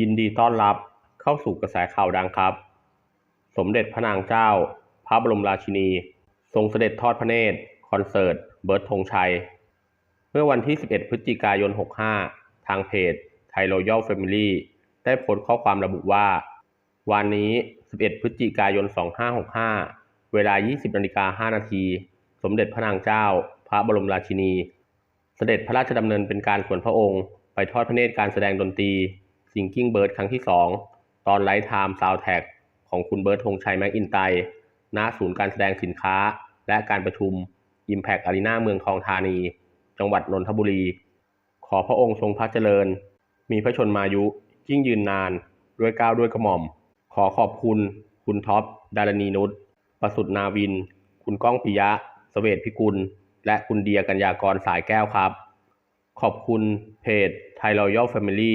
ยินดีต้อนรับเข้าสู่กระแสข่าวดังครับ สมเด็จพระนางเจ้า พระบรมราชินี ทรงเสด็จทอดพระเนตร คอนเสิร์ต เบิร์ดธงชัย เมื่อวันที่ 11 พฤศจิกายน 65 ทางเพจไทยรอยัลแฟมิลี่ได้โพสต์ข้อความระบุว่า วันนี้ 11 พฤศจิกายน 2565 เวลา 20นาฬิกา5นาที สมเด็จพระนางเจ้า พระบรมราชินี เสด็จพระราชดำเนินเป็นการส่วนพระองค์ ไปทอดพระเนตรการแสดงดนตรี ซิงกิ้งเบิร์ดครั้งที่ 2 ตอนไลท์ไทม์ซาวแท็กของคุณเบิร์ดธงชัยแม็กอินไตณศูนย์การแสดงสินค้า และการประชุม Impact Arena เมืองทองธานี จังหวัดนนทบุรี ขอพระองค์ทรงพระเจริญ มีพระชนมายุยิ่งยืนนาน ด้วยก้าวด้วยกระหม่อม ขอขอบคุณ คุณท็อป ดารณีนุชประสุทธนาวิน คุณก้องปิยะเสเวตพิกุล และคุณเดียกัญญากรสายแก้วครับ ขอบคุณเพจ Thai Royal Family